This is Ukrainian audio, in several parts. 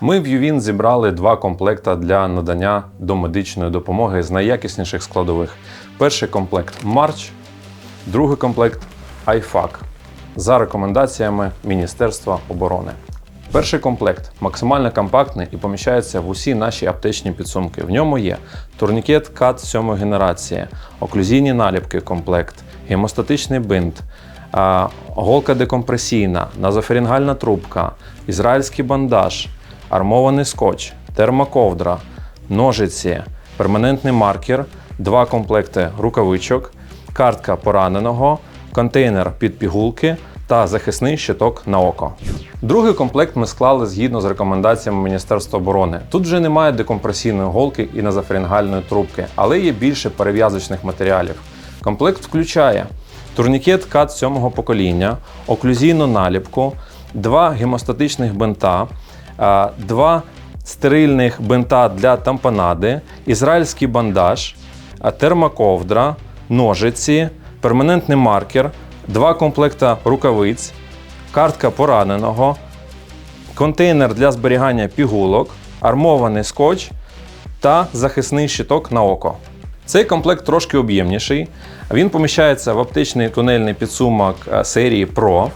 Ми в Ювін зібрали два комплекта для надання домедичної допомоги з найякісніших складових. Перший комплект Марч, другий комплект IFAC за рекомендаціями Міністерства оборони. Перший комплект максимально компактний і поміщається в усі наші аптечні підсумки. В ньому є турнікет КАТ 7 генерації, оклюзійні наліпки комплект, гемостатичний бинт, голка декомпресійна, назоферінгальна трубка, ізраїльський бандаж, армований скотч, термоковдра, ножиці, перманентний маркер, два комплекти рукавичок, картка пораненого, контейнер під пігулки та захисний щиток на око. Другий комплект ми склали згідно з рекомендаціями Міністерства оборони. Тут вже немає декомпресійної голки і назоферінгальної трубки, але є більше перев'язочних матеріалів. Комплект включає турнікет КАТ 7-го покоління, оклюзійну наліпку, два гемостатичних бинта, два стерильних бинта для тампонади, ізраїльський бандаж, термоковдра, ножиці, перманентний маркер, два комплекта рукавиць, картка пораненого, контейнер для зберігання пігулок, армований скотч та захисний щиток на око. Цей комплект трошки об'ємніший. Він поміщається в аптечний тунельний підсумок е, серії Pro.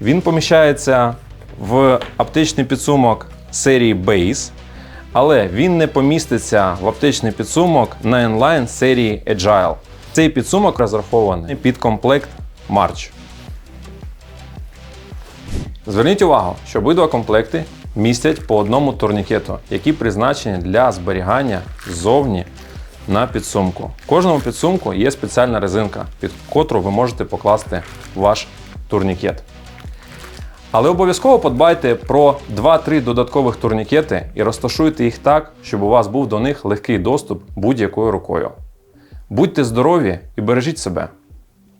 Він поміщається в аптечний підсумок серії Base, але він не поміститься в аптечний підсумок на Enline серії Agile. Цей підсумок розрахований під комплект March. Зверніть увагу, що обидва комплекти містять по одному турнікету, які призначені для зберігання ззовні на підсумку. В кожному підсумку є спеціальна резинка, під котру ви можете покласти ваш турнікет. Але обов'язково подбайте про 2-3 додаткових турнікети і розташуйте їх так, щоб у вас був до них легкий доступ будь-якою рукою. Будьте здорові і бережіть себе!